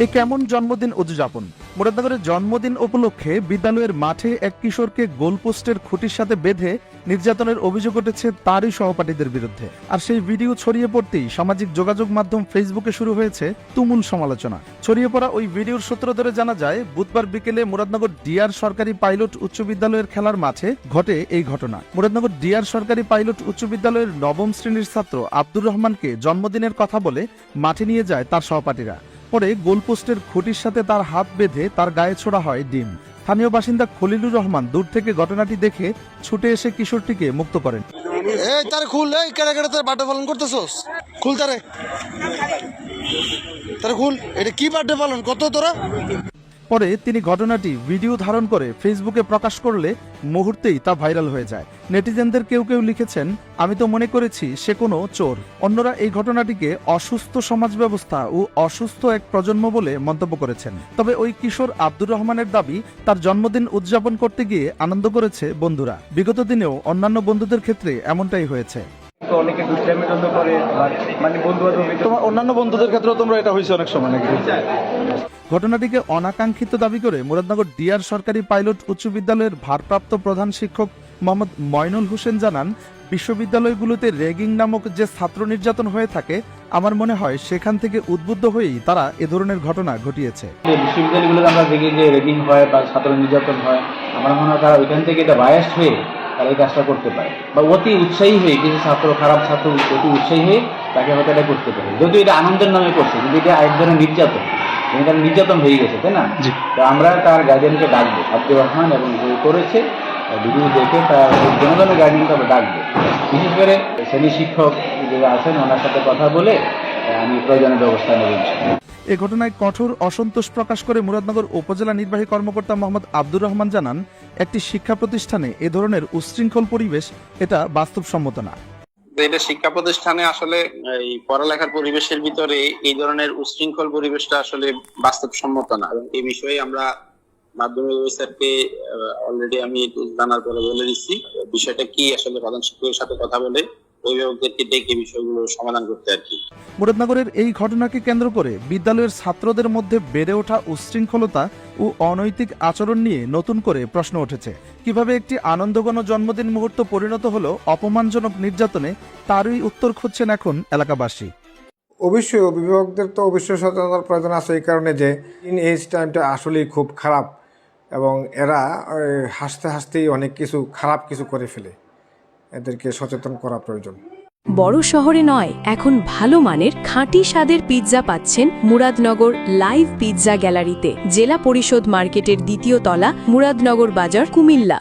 এ কেমন জন্মদিন উদযাপন? মুরাদনগরের জন্মদিন উপলক্ষে বিদ্যালয়ের মাঠে এক কিশোরকে গোলপোস্টের খুঁটির সাথে বেঁধে নির্যাতনের অভিযোগ উঠেছে তারই সহপাঠীদের বিরুদ্ধে। আর সেই ভিডিও ছড়িয়ে পড়তেই সামাজিক যোগাযোগ মাধ্যম ফেসবুকে শুরু হয়েছে তুমুল সমালোচনা। ছড়িয়ে পড়া ওই ভিডিওর সূত্র ধরে জানা যায়, বুধবার বিকেলে মুরাদনগর ডিআর সরকারি পাইলট উচ্চ বিদ্যালয়ের খেলার মাঠে ঘটে এই ঘটনা। মুরাদনগর ডিআর সরকারি পাইলট উচ্চ বিদ্যালয়ের নবম শ্রেণির ছাত্র আব্দুর রহমানকে জন্মদিনের কথা বলে মাঠে নিয়ে যায় তার সহপাঠীরা। পরে গোলপোস্টের খুঁটির সাথে তার হাত বেঁধে তার গায়ে ছোড়া হয় ডিম। স্থানীয় বাসিন্দা খলিলুর রহমান দূর থেকে ঘটনাটি দেখে ছুটে এসে কিশোরটিকে মুক্ত করেন। এই তারে খুল, এই কেড়ে কেড়ে তার বার্থডে পালন করতেছস? খুল তারে। তারে খুল, এটা কি বার্থডে পালন? কত তোরা? পরে তিনি ঘটনাটি ভিডিও ধারণ করে ফেসবুকে প্রকাশ করলে মুহূর্তেই তা ভাইরাল হয়ে যায়। নেটিজেনদের কেউ কেউ লিখেছেন, আমি তো মনে করেছি সে কোনো চোর। অন্যরা এই ঘটনাটিকে অসুস্থ সমাজ ব্যবস্থা ও অসুস্থ এক প্রজন্ম বলে মন্তব্য করেছেন। তবে ওই কিশোর আব্দুর রহমানের দাবি, তার জন্মদিন উদযাপন করতে গিয়ে আনন্দ করেছে বন্ধুরা। বিগত দিনেও অন্যান্য বন্ধুদের ক্ষেত্রে এমনটাই হয়েছে। তো অনেকে দুষ্টাইমের জন্য করে মানে বন্ধু তোমার অন্যান্য বন্ধুদের ক্ষেত্রেও তোমরা এটা হয়েছে অনেক সময় নাকি? ঘটনাটিকে অনাকাঙ্ক্ষিত দাবি করে মুরাদনগর ডিআর সরকারি পাইলট উচ্চ বিদ্যালয়ের ভারপ্রাপ্ত প্রধান শিক্ষক মোহাম্মদ ময়নুল হোসেন জানান বিশ্ববিদ্যালয়গুলোতে র্যাগিং নামক যে ছাত্র নির্যাতন হয়ে থাকে আমার মনে হয় সেখান থেকে উদ্বুদ্ধ হয়েই তারা এ ধরনের ঘটনা ঘটিয়েছে। বিশ্ববিদ্যালয়গুলোতে আমরা দেখি যে রেগিং হয় বা ছাত্র নির্যাতন হয় আমার মনে হয় তারা ওইখান থেকে এটা বায়াস্ট হয়ে তারা এই কাজটা করতে পারে। বা অতি উৎসাহী হয়ে কিছু ছাত্র খারাপ ছাত্র অতি উৎসাহী হয়ে তাকে হয়তো এটা করতে পারে। যদিও এটা আনন্দের নামে করছে কিন্তু এটা এক ধরনের নির্যাতন। এটা তার নির্যাতন হয়ে গেছে তাই না? তো আমরা তার গার্ডিয়ানকে ডাকবো আব্দুর রহমান এবং করেছে ভিডিও দেখে তার জনগণের গার্ডিয়ানকে আমরা ডাকবো। বিশেষ করে শ্রেণি শিক্ষক যারা আছেন ওনার সাথে কথা বলে আমি প্রয়োজনীয় ব্যবস্থা নেব এ ঘটনায় কঠোর অসন্তোষ প্রকাশ করে মুরাদনগর উপজেলা নির্বাহী কর্মকর্তা মোহাম্মদ আব্দুর রহমান জানান একটি শিক্ষা প্রতিষ্ঠানে এ ধরনের উচ্ছৃঙ্খল পরিবেশ এটা বাস্তবসম্মত না। এটা শিক্ষা প্রতিষ্ঠানে আসলে এই পড়ালেখার পরিবেশের ভিতরে এই ধরনের উচ্ছৃঙ্খল পরিবেশটা আসলে বাস্তবসম্মত না। এবং এই বিষয়ে আমরা মাধ্যমিক অফিসারকে অলরেডি আমি একটু জানার পরে বলে দিচ্ছি বিষয়টা কি আসলে প্রধান শিক্ষকের সাথে কথা বলে অভিভাবকদেরকে ডেকে বিষয়গুলো সমাধান করতে আর কি। মুরাদনগরের এই ঘটনাকে কেন্দ্র করে বিদ্যালয়ের ছাত্রদের মধ্যে বেড়ে ওঠা উচ্ছৃঙ্খলতা ও অনৈতিক আচরণ নিয়ে নতুন করে প্রশ্ন উঠেছে। কীভাবে একটি আনন্দঘন জন্মদিন মুহূর্ত পরিণত হলো অপমানজনক নির্যাতনে তারই উত্তর খুঁজছেন এখন এলাকাবাসী। অবশ্যই অভিভাবকদের তো অবশ্যই সচেতনতার প্রয়োজন আছে এই কারণে যে ইন এজ টাইমটা আসলেই খুব খারাপ। এবং এরা হাসতে হাসতেই অনেক কিছু, খারাপ কিছু করে ফেলে। এদেরকে সচেতন করা প্রয়োজন। বড় শহরে নয়, এখন ভালো মানের খাঁটি স্বাদের পিৎজা পাচ্ছেন মুরাদনগর লাইভ পিৎজা গ্যালারিতে। জেলা পরিষদ মার্কেটের দ্বিতীয় তলা মুরাদনগর বাজার কুমিল্লা।